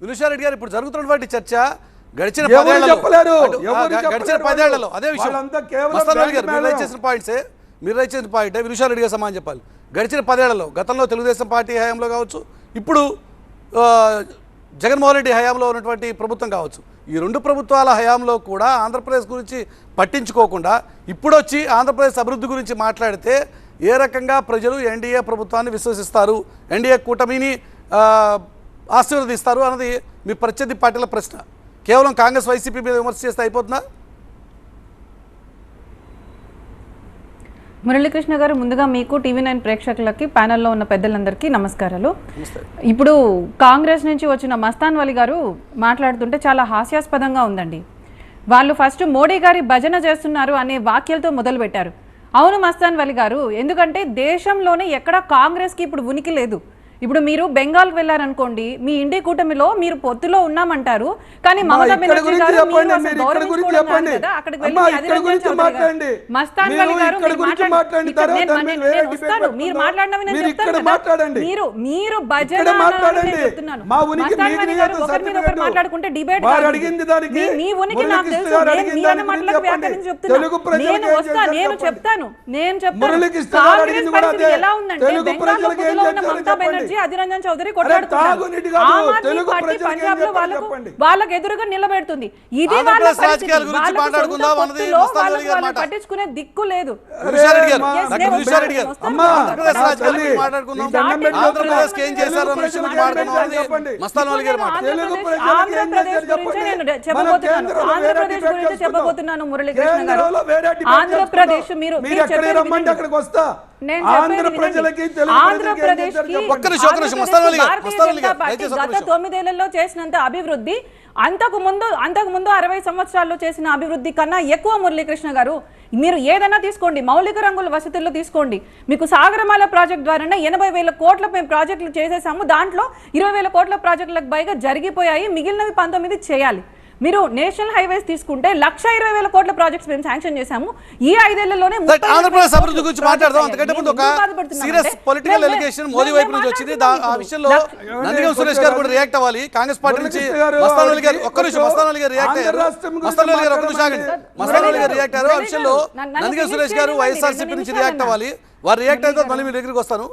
వినుషారెడ్డి గారు ఇప్పుడు జరుగుతున్నటువంటి చర్చ గడిచిన చెప్పలేరు? గడిచిన పదేళ్ళలో? అదే విషయం గారు మీరు. చేసిన పాయింట్సే మీరు చేసిన పాయింటే వినుషారెడ్డి గారు సమానం చెప్పాలి గడిచిన పదేళ్ళలో గతంలో తెలుగుదేశం పార్టీ హయాంలో కావచ్చు ఇప్పుడు జగన్మోహన్ రెడ్డి హయాంలో ఉన్నటువంటి ప్రభుత్వం కావచ్చు ఈ రెండు ప్రభుత్వాల హయాంలో కూడా ఆంధ్రప్రదేశ్ గురించి పట్టించుకోకుండా ఇప్పుడు వచ్చి ఆంధ్రప్రదేశ్ అభివృద్ధి గురించి మాట్లాడితే ఏ రకంగా ప్రజలు ఎన్డీఏ ప్రభుత్వాన్ని విశ్వసిస్తారు ఎన్డీఏ కూటమిని ఆశీర్వదిస్తారు అన్నది మీ ప్రత్యర్థి పార్టీల ప్రశ్న. కేవలం కాంగ్రెస్ వైసీపీ మీద విమర్శ చేస్తే అయిపోతుందా? మురళీకృష్ణ గారు ముందుగా మీకు టీవీ నైన్ ప్రేక్షకులకి ప్యానెల్లో ఉన్న పెద్దలందరికీ నమస్కారాలు. ఇప్పుడు కాంగ్రెస్ నుంచి వచ్చిన మస్తాన్ వలి గారు మాట్లాడుతుంటే చాలా హాస్యాస్పదంగా ఉందండి. వాళ్ళు ఫస్ట్ మోడీ గారి భజన చేస్తున్నారు అనే వాక్యాలతో మొదలుపెట్టారు. అవును మస్తాన్ వలి గారు ఎందుకంటే దేశంలోనే ఎక్కడ కాంగ్రెస్కి ఇప్పుడు ఉనికి లేదు. ఇప్పుడు మీరు బెంగాల్కి వెళ్ళారనుకోండి మీ ఇండి కూటమిలో మీరు పొత్తులో ఉన్నామంటారు కానీ మమతా బెనర్జీ గారు అక్కడికి వెళ్ళి. మస్తాన్ మీరు గారు మాట్లాడండి. చెప్తాను. నేను చెప్తున్నాను. మస్తాన్ గారు ఒకరి మీద ఒకరు. మాట్లాడుకుంటే డిబేట్ మీ- ఉనికి నాకు తెలుసు నేను అడిగిన మీ అన్న దానికి మాటలకు చెప్పండి. వ్యాఖ్యానం చెప్తున్నా తెలుగు ప్రజలకు నేను వస్తా నేను. చెప్తాను నేను చెప్తాను. ఎలా ఉందంటే పొత్తులో ఉన్న చేశారో మమతా బెనర్జీ అధిరంజన్ చౌదరి తాగునీటి కొట్లాడుతున్నారు వాళ్ళకు ఎదురుగా నిలబెడుతుంది. ఇది వాళ్ళ గురించి. పట్టించుకునే దిక్కు లేదు. గురించి గురించి చెప్పబోతున్నాను. గురించి మురళీకృష్ణ గారు. ఆంధ్రప్రదేశ్. మీరు ఆంధ్ర. ప్రజలకి గత. తొమ్మిదేళ్ళలో చేసినంత అభివృద్ధి అంతకు ముందు అంతకు ముందు అరవై సంవత్సరాల్లో చేసిన అభివృద్ధి కన్నా ఎక్కువ మురళీకృష్ణ గారు. మీరు ఏదైనా తీసుకోండి మౌలిక రంగుల వసతుల్లో తీసుకోండి. మీకు సాగరమాల ప్రాజెక్ట్ ద్వారానే ఎనభై వేల కోట్ల మేము ప్రాజెక్టులు చేసేసాము. దాంట్లో ఇరవై వేల కోట్ల ప్రాజెక్టులకు పైగా జరిగిపోయాయి. మిగిలినవి పంతొమ్మిది చేయాలి. మీరు నేషనల్ హైవేస్ తీసుకుంటే లక్ష ఇరవై వేల కోట్ల ప్రాజెక్ట్స్ మేము శాంక్షన్ చేశాము. ఈ ఐదేళ్ళలోనే ఆంధ్రప్రదేశ్ అభివృద్ధి గురించి మాట్లాడదాం. అంతకంటే ముందు ఒక సీరియస్ పొలిటికల్ ఎలిగేషన్ మోదీ వైపు నుంచి వచ్చింది. ఆ విషయంలో. నందిగం సురేష్ గారు కూడా రియాక్ట్ అవ్వాలి. కాంగ్రెస్ పార్టీ నుంచి మురళీకృష్ణ గారు ఒక్క నిమిషం మస్తాన్ అలీ గారు రియాక్ట్ అయ్యారు. రాష్ట్రం గురించి మస్తాన్ అలీ గారు ఒక్క నిమిషం ఆగండి. మాట్లాడమని. మస్తాన్ అలీ గారు రియాక్ట్ అయ్యారు. ఆ విషయంలో నందిగం సురేష్ గారు వైఎస్ఆర్సీపీ నుంచి రియాక్ట్. అవ్వాలి. వారు రియాక్ట్ అయితే మళ్ళీ మీ దగ్గరికి వస్తాను.